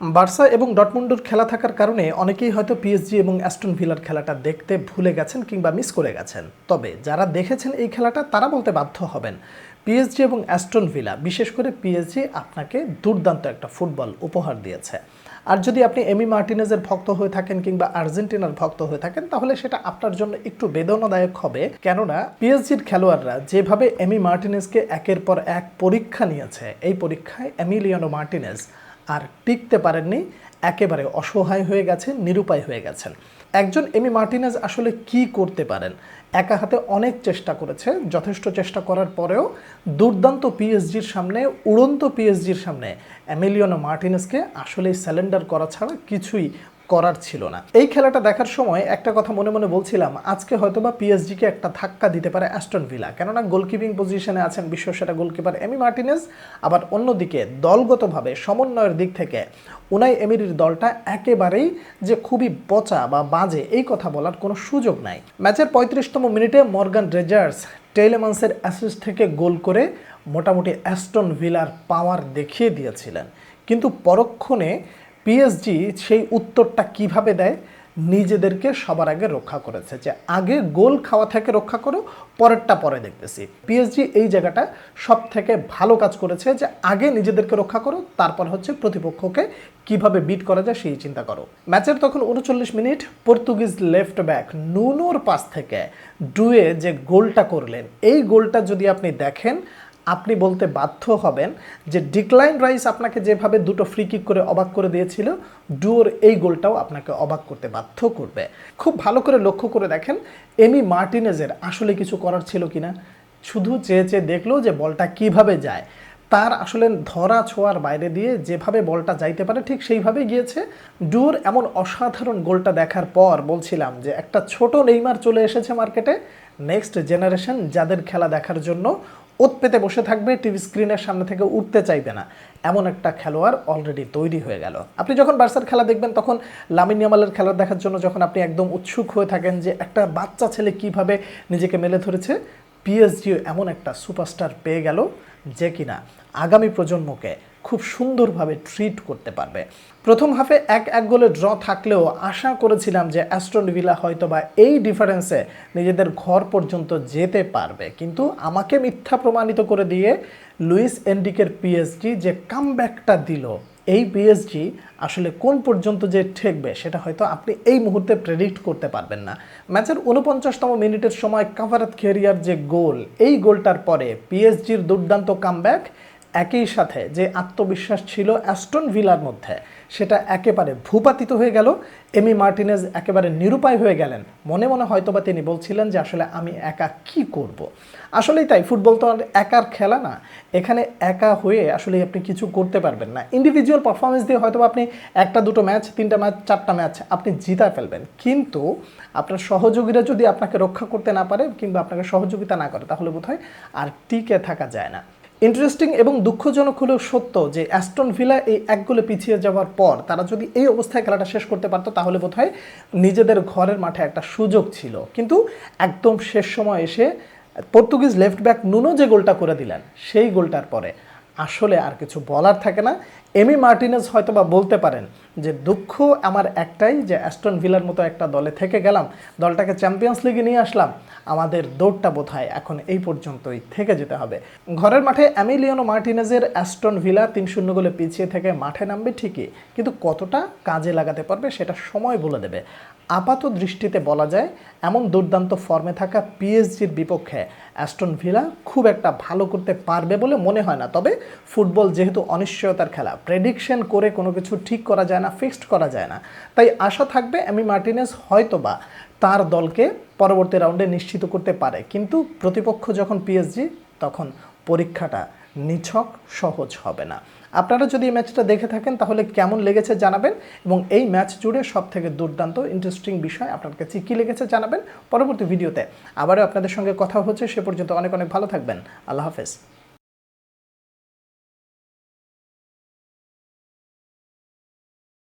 Barca এবং ডটমুন্ডুর খেলা থাকার কারণে অনেকেই হয়তো পিএসজি এবং অ্যাস্টন ভিলার খেলাটা দেখতে ভুলে গেছেন কিংবা মিস করে গেছেন। তবে যারা দেখেছেন এই খেলাটা, তারা বলতে বাধ্য হবেন। পিএসজি এবং অ্যাস্টন ভিলা, বিশেষ করে পিএসজি, আপনাকে দুর্দান্ত একটা ফুটবল উপহার দিয়েছে। আর যদি আপনি এমি মার্টিনেজের ভক্ত হয়ে থাকেন কিংবা আর্জেন্টিনার ভক্ত হয়ে থাকেন, তাহলে সেটা আপনার জন্য একটু বেদনাদায়ক হবে। কেননা, পিএসজির খেলোয়াড়রা যেভাবে এমি মার্টিনেজকে একের পর এক পরীক্ষা নিয়েছে, এই পরীক্ষায় এমিলিয়ানো মার্টিনেজ আর টিকতে পারেননি, একেবারে অসহায় হয়ে গেছেন, নিরুপায় হয়ে গেছেন। একজন এমি মার্টিনেজ আসলে কি করতে পারেন? একা হাতে অনেক চেষ্টা করেছে, যথেষ্ট চেষ্টা করার পরেও দুর্দান্ত পিএসজির সামনে, উড়ন্ত পিএসজির সামনে এমিলিয়ানো মার্টিনেসকে আসলে স্যালেন্ডার করা ছাড়া কিছুই করার ছিল না। এই খেলাটা দেখার সময় একটা কথা মনে মনে বলছিলাম, আজকে হয়তোবা পিএসজিকে একটা ধাক্কা দিতে পারে অ্যাস্টন ভিলা কেননা গোলকিপিং পজিশনে আছেন বিশ্বসেরা গোলকিপার এমি মার্টিনেস আবার অন্যদিকে দলগতভাবে সমন্বয়ের দিক থেকে উনাই এমিরির দলটা একেবারেই যে খুবই পচা বা বাজে, এই কথা বলার কোনো সুযোগ নাই। ম্যাচের পঁয়ত্রিশতম মিনিটে মর্গান রেজার্স টেলেমান্সের অ্যাসিস্ট থেকে গোল করে মোটামুটি অ্যাস্টন ভিলার পাওয়ার দেখিয়ে দিয়েছিলেন। কিন্তু পরক্ষণে পিএসজি সেই উত্তরটা কীভাবে দেয়? নিজেদেরকে সবার আগে রক্ষা করেছে যে আগে গোল খাওয়া থেকে রক্ষা করো, পরেরটা পরে দেখতেছি। পিএসজি এই জায়গাটা সব থেকে ভালো কাজ করেছে যে আগে নিজেদেরকে রক্ষা করো, তারপর হচ্ছে প্রতিপক্ষকে কীভাবে বিট করা যায় সেই চিন্তা করো। ম্যাচের তখন উনচল্লিশ মিনিট, পর্তুগিজ লেফট ব্যাক নুনোর পাস থেকে ডুয়ে যে গোলটা করলেন, এই গোলটা যদি আপনি দেখেন আপনি বলতে বাধ্য হবেন যে ডিক্লাইন রাইস আপনাকে যেভাবে দুটো ফ্রি কিক করে অবাক করে দিয়েছিল ডুয়োর এই গোলটাও আপনাকে অবাক করতে বাধ্য করবে। খুব ভালো করে লক্ষ্য করে দেখেন এমি মার্টিনেজের আসলে কিছু করার ছিল কিনা। শুধু চেয়ে চেয়ে দেখল যে বলটা কীভাবে যায়। তার আসলে ধরা ছোঁয়ার বাইরে দিয়ে যেভাবে বলটা যাইতে পারে ঠিক সেইভাবেই গিয়েছে। ডুর এমন অসাধারণ গোলটা দেখার পর বলছিলাম যে একটা ছোট নেইমার চলে এসেছে মার্কেটে নেক্সট জেনারেশন যাদের খেলা দেখার জন্য ওত পেতে বসে থাকবে, টিভি স্ক্রিনের সামনে থেকে উঠতে চাইবে না। এমন একটা খেলোয়াড় অলরেডি তৈরি হয়ে গেল। আপনি যখন বার্সার খেলা দেখবেন, তখন লামিন ইয়ামালের খেলা দেখার জন্য যখন আপনি একদম উৎসুক হয়ে থাকেন যে একটা বাচ্চা ছেলে কীভাবে নিজেকে মেলে ধরেছে পিএসজিও এমন একটা সুপারস্টার পেয়ে গেল যে কিনা আগামী প্রজন্মকে খুব সুন্দরভাবে ট্রিট করতে পারবে। প্রথম হাফে এক এক গোলে ড্র থাকলেও আশা করেছিলাম যে অ্যাস্টন ভিলা হয়তো বা এই ডিফারেন্সে নিজেদের ঘর পর্যন্ত যেতে পারবে। কিন্তু আমাকে মিথ্যা প্রমাণিত করে দিয়ে লুইস এন্ডিকের পিএসজি যে কামব্যাকটা দিল, এই পিএসজি আসলে কোন পর্যন্ত যে ঠেকবে সেটা হয়তো আপনি এই মুহূর্তে প্রেডিক্ট করতে পারবেন না। ম্যাচের উনপঞ্চাশতম মিনিটের সময় কাভারাত খেরিয়ার যে গোল, এই গোলটার পরে পিএসজির দুর্দান্ত কামব্যাক একই সাথে যে আত্মবিশ্বাস ছিল অ্যাস্টন ভিলার মধ্যে, সেটা একেবারে ভূপাতিত হয়ে গেল। এমি মার্টিনেজ একেবারে নিরুপায় হয়ে গেলেন। মনে মনে হয়তোবা তিনি বলছিলেন যে, আসলে আমি একা কি করব। আসলেই তাই, ফুটবল তো আর একার খেলা না। এখানে একা হয়ে আসলে আপনি কিছু করতে পারবেন না। ইন্ডিভিজুয়াল পারফরমেন্স দিয়ে হয়তো আপনি একটা, দুটো ম্যাচ, তিনটা ম্যাচ, চারটা ম্যাচ আপনি জিতা ফেলবেন। কিন্তু আপনার সহযোগীরা যদি আপনাকে রক্ষা করতে না পারে কিংবা আপনাকে সহযোগিতা না করে, তাহলে বোধহয় আর টিকে থাকা যায় না। ইন্টারেস্টিং এবং দুঃখজনক হলেও সত্য যে অ্যাস্টন ভিলা এই এক গোলে পিছিয়ে যাওয়ার পর তারা যদি এই অবস্থায় খেলাটা শেষ করতে পারতো, তাহলে বোধহয় নিজেদের ঘরের মাঠে একটা সুযোগ ছিল। কিন্তু একদম শেষ সময় এসে পর্তুগিজ লেফট ব্যাক নুনো যে গোলটা করে দিলেন, সেই গোলটার পরে আসলে আর কিছু বলার থাকে না। এমি মার্টিনেজ হয়তো বা বলতে পারেন যে, দুঃখ আমার একটাই যে, অ্যাস্টন ভিলার মতো একটা দলে থেকে গেলাম, দলটাকে চ্যাম্পিয়ন্স লিগে নিয়ে আসলাম, আমাদের দৌড়টা বোধহয় এখন এই পর্যন্তই থেকে যেতে হবে। ঘরের মাঠে অ্যামিলিয়ানো মার্টিনেজের অ্যাস্টন ভিলা তিন শূন্য গোলে পিছিয়ে থেকে মাঠে নামবে ঠিকই, কিন্তু কতটা কাজে লাগাতে পারবে সেটা সময় বলে দেবে। আপাত দৃষ্টিতে বলা যায়, এমন দুর্দান্ত ফর্মে থাকা পিএসজির বিপক্ষে অ্যাস্টন ভিলা খুব একটা ভালো করতে পারবে বলে মনে হয় না। তবে ফুটবল যেহেতু অনিশ্চয়তার খেলা প্রেডিকশন করে কোনো কিছু ঠিক করা যায় না ফিক্সড করা যায় না। তাই আশা থাকবে এমি মার্টিনেস হয়তো বা তার দলকে পরবর্তী রাউন্ডে নিশ্চিত করতে পারে। কিন্তু প্রতিপক্ষ যখন পিএসজি তখন পরীক্ষাটা নিছক, সহজ হবে না। আপনারা যদি এই ম্যাচটা দেখে থাকেন, তাহলে কেমন লেগেছে জানাবেন এবং এই ম্যাচ জুড়ে সব থেকে দুর্দান্ত ইন্টারেস্টিং বিষয় আপনার কাছে কী লেগেছে জানাবেন পরবর্তী ভিডিওতে। আবারও আপনাদের সঙ্গে কথা হচ্ছে, সে পর্যন্ত অনেক অনেক ভালো থাকবেন। আল্লাহ হাফেজ।